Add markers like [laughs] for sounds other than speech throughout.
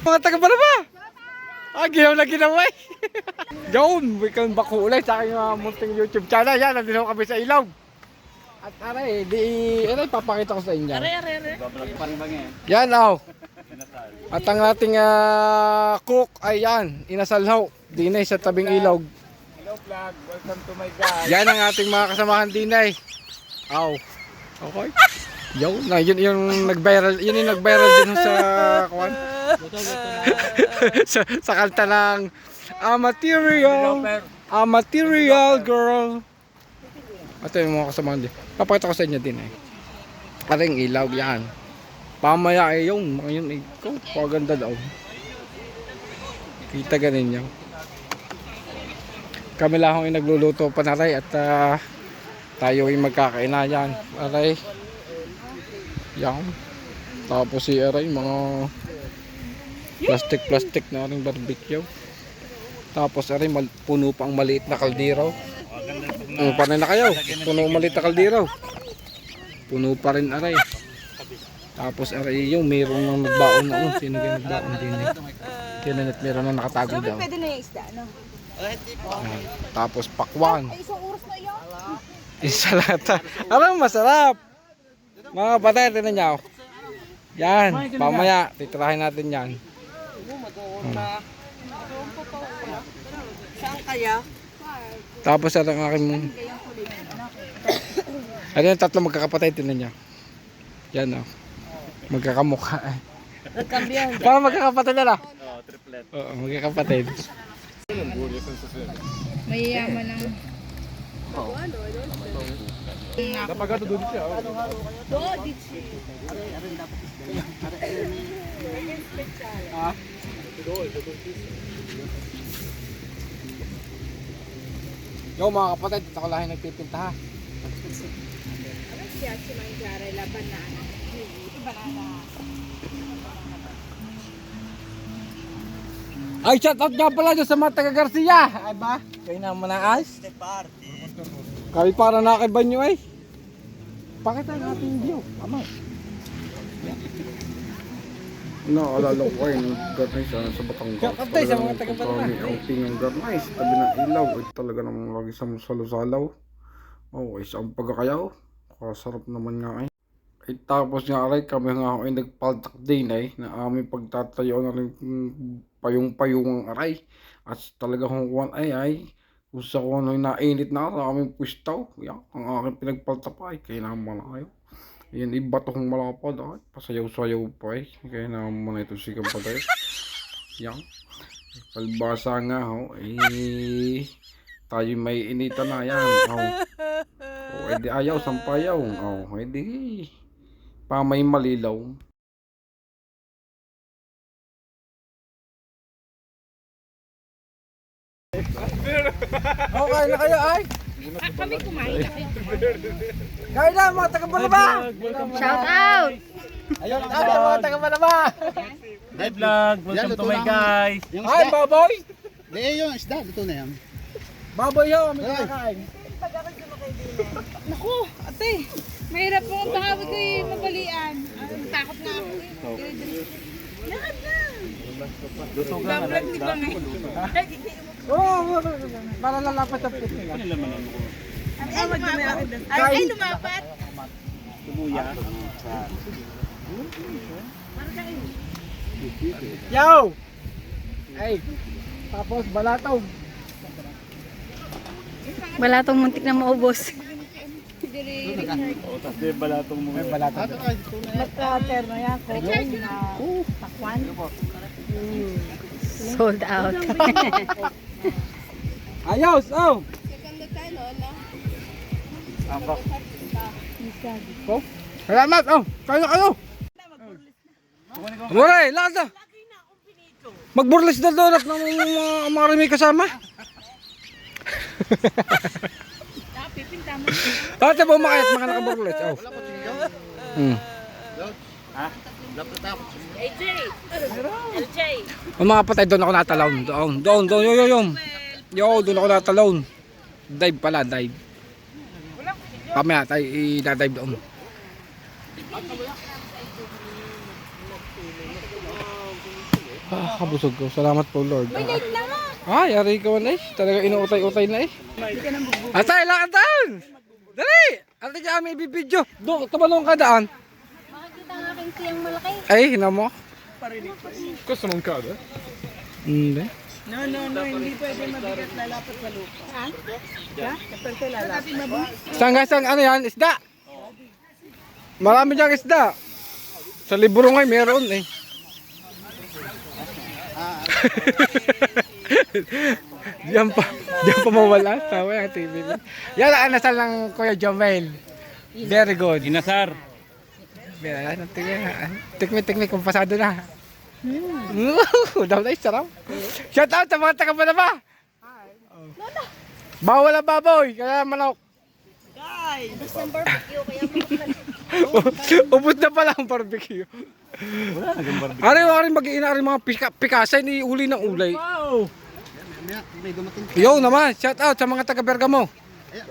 Mga taga ba ba? Ah, ginaw na ginaway. [laughs] Yun, weekend bakulay sa aking mga munting YouTube channel. Yan, nandito kami sa ilaw. At aray, di, aray, papakita ko sa inyo. Are, are, are. Yan, oh. At ang ating ah, cook ay yan, inasalhaw. Dinay sa tabing ilog. Hello vlog, welcome to my guys. Yan ang ating mga kasamahan dinay. Aw. Okay. Yo, na yun yung nag-viral, yun yung nag-viral din sa [laughs] kuan. [laughs] sa, sa kanta ng A Material, A Material Girl. Ito yung mga kasamahan din. Papakita ko sa inyo din eh. Ating ilaw yan. Pamaya eh yung, mga yun eh. Ko, paganda daw. Kita ganin niya. Kami lang yung nagluluto pa na rin at ah, tayo ay magkakainayan. Aray. Yan. Tapos si Aray, mga plastic-plastic na rin barbecue. Tapos Aray, puno pang maliit na kaldero. Puno pa rin na kayo. Puno maliit na kaldero. Puno pa rin Aray. Tapos Aray yung mayroong nang nagbaon na. Oh, sino yung nagbaon din eh. Kinanet meron na nakatago daw. Pwede na yung isda, no? Ayan. Tapos pakwan. Ay, isang oras na yun. Insalata. Alam, masarap. Mga patay, tinan niyo. Yan, pamaya, titirahin natin yan. Saan kaya? Tapos at ang aking mong... Ano yung tatlo magkakapatay, tinan niyo. Yan o. Magkakamukha eh. Parang magkakapatid na lang. Oo, magkakapatid. Mayayaman ng... Napagado doon siya. Yo mga kapatid, ito ko lang nagpipinta ha. Ay, shout out nga pala sa mga taga Garcia. Ay ba? Kayo na manaas? Kami para na kay banyo ay. Pakita ang ating view. Ama. Naalala ko kayo nung garnish ano, sa Batangas. Kakantay sa mga taga Batangas. Ang pingang garnish. Tabi ng ilaw. Ay talaga namang lagi sa salusalaw. Oh, ay saan pagkakayaw. Kasarap naman nga ay. Ay tapos nga aray kami nga ay nagpaltak din ay na aming pagtatayo na rin mm, payong-payong aray. At talaga kung kuwan ay ay kung sa kung nainit na sa aming pwistaw. Yan, ang aking pinagpalta pa ay kaya naman na kayo. Yan, iba tong malapad ay. Pasayaw-sayaw pa ay. Kaya naman na ito sigang patay. Yan. Palbasa nga ho. Eh, tayo may inita na yan. Oh. Oh, edi ayaw, sampayaw. Oh, edi pa may malilaw. Okay na kayo ay. Kami kumain. Kain na mga taga Balaba. Shout out! Ayun na mga taga Balaba. Hi vlog, welcome to my guys. Ay, baboy. Di, yung isda, dito na yan. Baboy ho, may kinakain. Naku, ate. Mahirap po ang tawag ko yung mabalian. Ang takot na ako eh. Lakad na. Vlog di ba nga? Oo, oh, para lalapat sa pit nila. Ay, lumapat. Ay, ay, lumapat. Yo! Ay, tapos balatog. Wala tong muntik na maubos. Tapos di balatong mo. May balatog. Magka-ter na yan. Kung na takwan. Sold out. [laughs] Ayos, oh! Oh, salamat, oh! Kayo, kayo! Muray, lakad na! Magburlis na doon at ng mga marami kasama. [laughs] Ate po makayat mga nakaburlis. Oh. Hmm. AJ! LJ! Ang mga patay doon ako natalon. Doon, doon, doon, yo, yo, yo. Yo, doon ako natalon. Dive pala, dive. Pamaya tayo i-dive doon. Ah, kabusog ko. Salamat po, Lord. Na nga. Ay, yari ka man eh. Talaga inuutay-utay na eh. Atay, lakad down! Dali! Ate dyan may bibidyo. Do, tumalong ka daan. Makikita ang aking siyang malaki. Ay, hina mo. Gusto mong ka ba? Hindi. No, no, no, hindi pwede mabigat lalapat sa lupa. Ha? Ha? Kapag lalapat. Saan guys, ang ano yan? Isda! Marami dyan isda. Sa libro ngay meron eh. [laughs] diyan pa, diyan pa mawala. Tawa yung TV. mo. Yan ang nasal ng Kuya Jomel. Very good. Inasar. Yan, tingnan. Tikmi, tikmi, kung pasado na. Mm. [laughs] Daw na sarap. Shout out sa mga taga ba? Bawal ang baboy, kaya manok. Ubus na pala ang barbecue. Ari, ari mag-iina ari mga pika, pikasay ni uli ng ulay. Dumating. Yo naman, shout out sa mga taga Bergamo.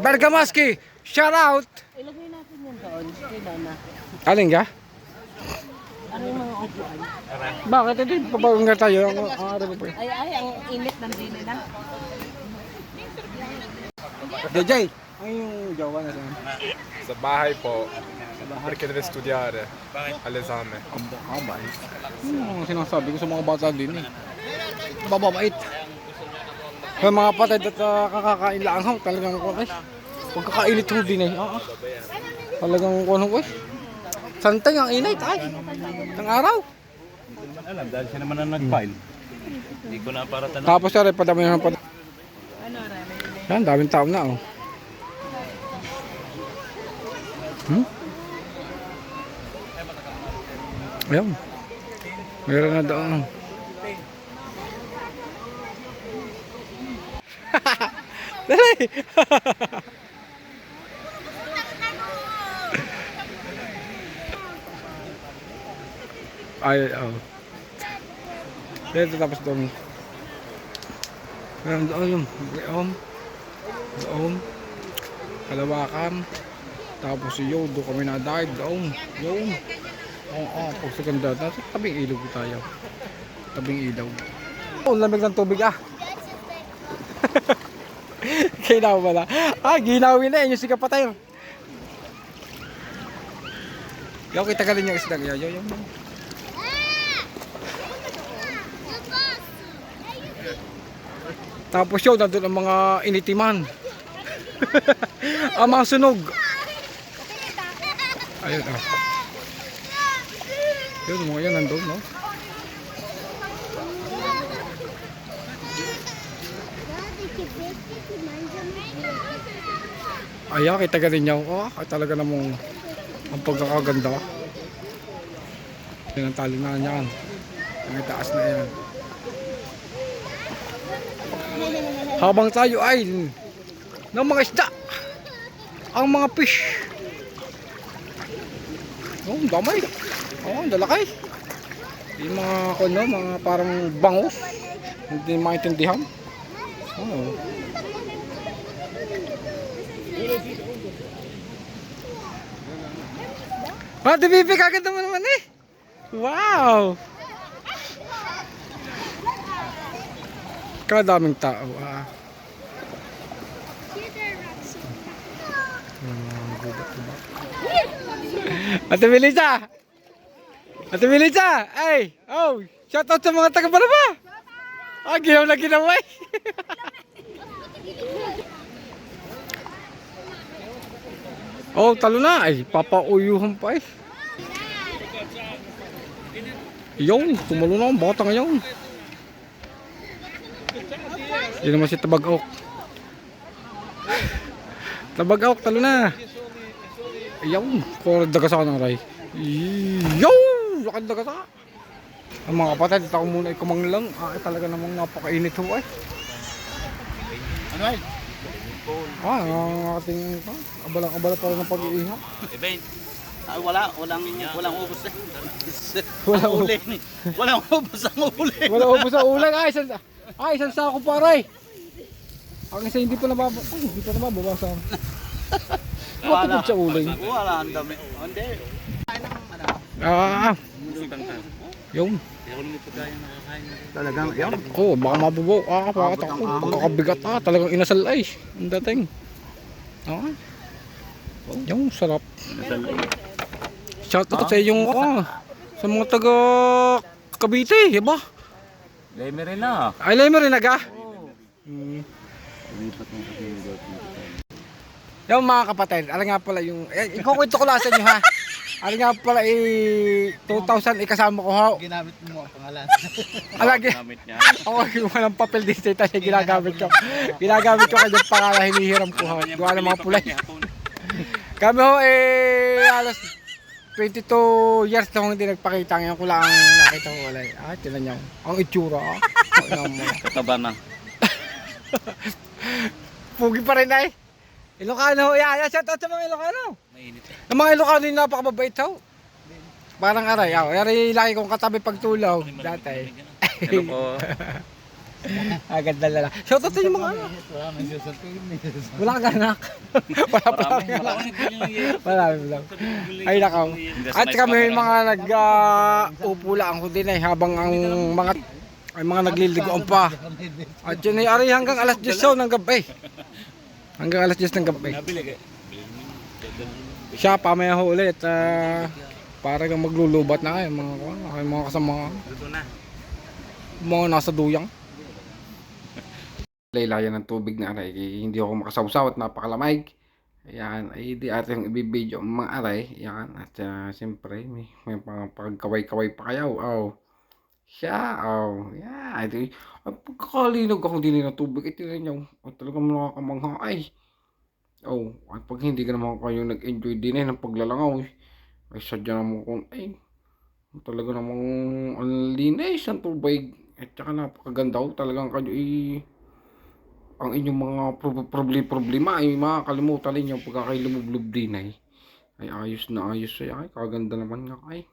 Bergamasky, shout out. Ilagay natin yan doon. Kay Nana. Alin ka? Ano yung mga upuan? Bakit hindi nga tayo? Ang ang ari mo pa. Ay, ay, ang init ng dili na. DJ, ang yung jowa na saan? Sa bahay po. Perché deve studiare all'esame. Kabay. Ano ang sinasabi ko sa mga bata din eh. Bababait. Sa mga patid at uh, kakakain lang ho, talagang ko eh. Pagkakainit ho din eh. Oo. Talagang kuno ko eh. Santay ang init ay. Ang araw. Alam, dahil siya naman ang nag-file. Hindi ko na para tanong. Tapos sir, padami na pa. Yan, daming tao na oh. Hmm? Ayun. Meron na doon. [laughs] Dali! Ay, oh. Dito tapos doon. Meron doon yung doon. Doon. Kalawakan. Tapos yung doon kami na-dive. Doon. Doon. Oo, oh, pag sa ganda. Nasa tabing ilog tayo. Tabing ilaw. Oh, lamig ng tubig ah. [laughs] Kailangan pala. Ah, ginawin na yun yung sikapatay. Yo, kita ka rin yung isda. Yo, yo, yo. Tapos yun, nandun ang mga initiman. [laughs] ang mga sunog. Ayun ah. Yun, mga yan nandun, no? Ayan, kita ka rin niya. Oh, ay talaga namang ang pagkakaganda. Yan ang tali na yan. Ang taas na yan. Habang tayo ay ng mga isda. Ang mga fish. Oh, damay. Oh, ang lalaki. Yung mga kuno, mga parang bangus. Hindi maintindihan. Oh. Ah, di bibi kagad naman naman eh. Wow! Kadaming tao. Ah. Ate Melissa! Ate Melissa! Ay! Oh! Shout out sa mga taga ba? Ah, ginaw na ginaw eh. [laughs] oh, talo na. Ay, papauyuhan pa eh. Yung, tumalo na ang bata ngayon. Hindi naman si Tabag-Awk. [laughs] Tabag-Awk, talo na. Ayaw, puro dagasa ng ray. Yaw! Lakad dagasa. Ang mga kapatid, dito ako muna ikumang lang. Ah, talaga namang napakainit ho ay. Ano ay? Ah, ang ating ah, abalang-abala pa rin ng pag-iiha. Ah, wala, walang, walang ubos eh. [laughs] Wala Uli. Walang ubos ang uli. Wala ubos sa ulan. Ay, isang, ay, isang sako paray. Ang isa hindi pa nababa. Ay, hindi pa nababawasan. Bakit sa ulan? Wala, ang dami. Hindi. Ah, yung. Talagang, yan. Oo, baka mabubo. Ah, bakit ako? Pagkakabigat ah, talagang inasal ay. Ang dating. Ah. Yung sarap. Shout out sa yung ah, sa mga taga Cavite, iba? Leme rin na. Ay, lay mo rin naga. Hmm. Yung mga kapatid, alam nga pala yung, eh, ikukwento ko lang sa inyo ha. [laughs] Alam nga pala eh, 2,000 ikasama ko ha. Ginamit mo ang pangalan. [laughs] Alagi, Gamit niya. [laughs] ako yung walang papel dito tayo ginagamit ko. Ginagamit ko kanyang pangalan, hinihiram ko ha. Gawa ng mga pulay. [laughs] Kami ho eh, alas 22 years na hindi nagpakita. Ngayon ko lang nakita ko wala. Ah, tinan niyo. Ang itsura ah. Kataba na. Pugi pa rin ay. Ilocano, yan, yan, shout out sa mga Ilocano. Mainit eh. Ang mga Ilocano yung napakababait ho. Parang aray, oh, aray laki kong katabi pagtulaw dati. Hello [laughs] po. ah, ganda lala. Shout out sa inyo mga ano. Wala kang anak. [laughs] Wala pa Marami. lang. Marami lang. Ay nakaw. At kami yung mga nag uh, lang ko din ay habang ang mga ay mga nagliligoan pa. At yun ay ari hanggang alas 10 ho ng gabi. Hanggang alas 10 ng gabi. Siya pamaya ho ulit. Uh, para kang maglulubat na kayo mga kayo mga kasama. Luto na. Mga nasa duyang. laylayan ng tubig na aray. Hindi ako makasawsaw at napakalamig. Ayan, ay di ating ibibidyo ang mga aray. Ayan, at uh, siyempre may, may pagkaway-kaway pa kayo. Oh. Siya, oh. Yeah, di, ay, pagkakalinog ako din ng tubig. Ito rin nyo. Ay, talagang nakakamangha. Ay. Oh, at pag hindi ka naman kayo nag-enjoy din eh ng paglalangaw. eh. Ay, sadya naman kung, ay, talaga namang ang linis ng tubig. At saka napakaganda ko. Talagang kayo eh, ang inyong mga pro- proble- problema ay makakalimutan ninyo pagka kayo din ay ay ayos na ayos ay ay kaganda naman nga ay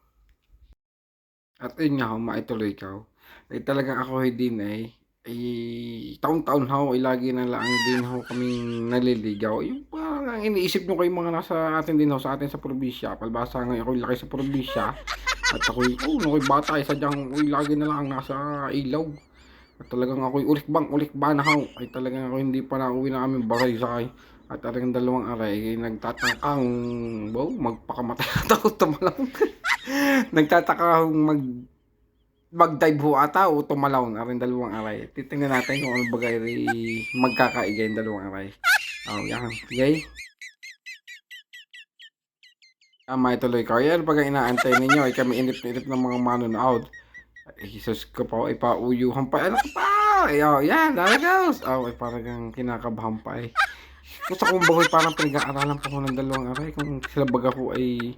at yun nga ho, maituloy ka ho. ay talagang ako ay din ay ay taon-taon ho ay lagi na lang din ho kaming naliligaw yung parang ang iniisip nyo kayo mga nasa atin din ho sa atin sa probinsya palbasa nga ako'y laki sa probinsya at ako'y oh ako'y bata ay sadyang ako'y lagi na lang nasa ilaw at talagang ako'y ulikbang ulikba na ho. Ay talagang ako hindi pa nauwi na aming bahay sakay. At talagang dalawang aray ay nagtatakang wow, magpakamatay [laughs] na ako tumalaw. Nagtataka mag mag-dive ho ata o tumalaw na rin dalawang aray. Titingnan natin kung ano bagay magkakaigay yung dalawang aray. Oh, yan. Okay? Tama, ituloy ko. Yan, pag inaantay ninyo, ay kami inip-inip ng mga manonood. Jesus ko pa, ay pauyuhan pa. Ano pa? Ay, oh, yan, lalagaws. Oh, ay parang kinakabahan pa eh. Gusto kong bagoy parang pinag-aaralan pa ko ng dalawang aray kung sila baga ko ay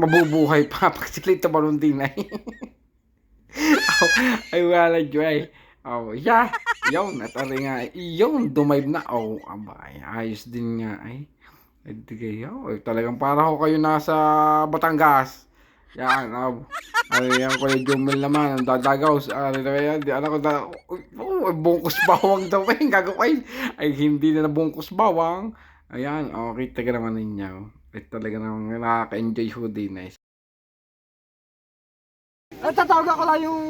mabubuhay pa [laughs] pag sila itabalon din ay. oh, [laughs] ay wala ay. Oh, yeah. Yun, at ari nga, yun, dumayb na. Oh, abay, ayos din nga ay. Ay, kayo. Ay, talagang para ko kayo nasa Batangas. Yan, oh. Ano yan, Kuya Jumel naman, ang dadagaw. Ano na yan, di anak ko na, oh, bungkus bawang daw eh, gagawin. Ay, hindi na bungkus bawang. Ayan, oh, kita ka naman ninyo. Ay, talaga naman nakaka-enjoy ho din eh. At tatawag ako lang yung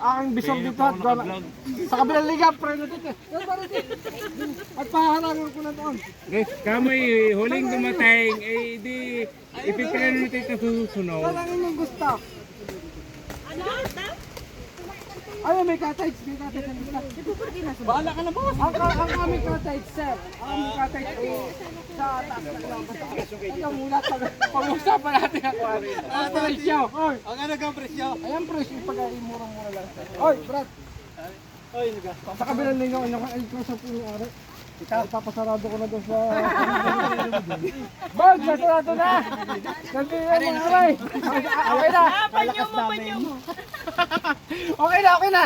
aking bisor dito at gana, sa kabilang liga, pre na dito. Parang. At paharangan ko na doon. Guys, kamoy huling dumating, eh di ipipiliin natin ito susunod. Yan ang inyong gusto. Ay, may cottage, may cottage. Bahala ka na boss. Ang, ang, aming cottage, sir. Ang aming cottage ay sa taas na lang. Ito muna, pag- pag-usapan natin. Ang presyo. Ang ano ka presyo? Ayan presyo, pag ay murang-mura lang. Oy, Brad. Oy, naga. Sa kabilang ninyo, ano ka, ay ko sa puno ari. Ita, papasarado ko na doon sa... Bag, nasarado na! Ganti yan mga aray! Okay na! Panyo mo, panyo mo. Okay na, okay na!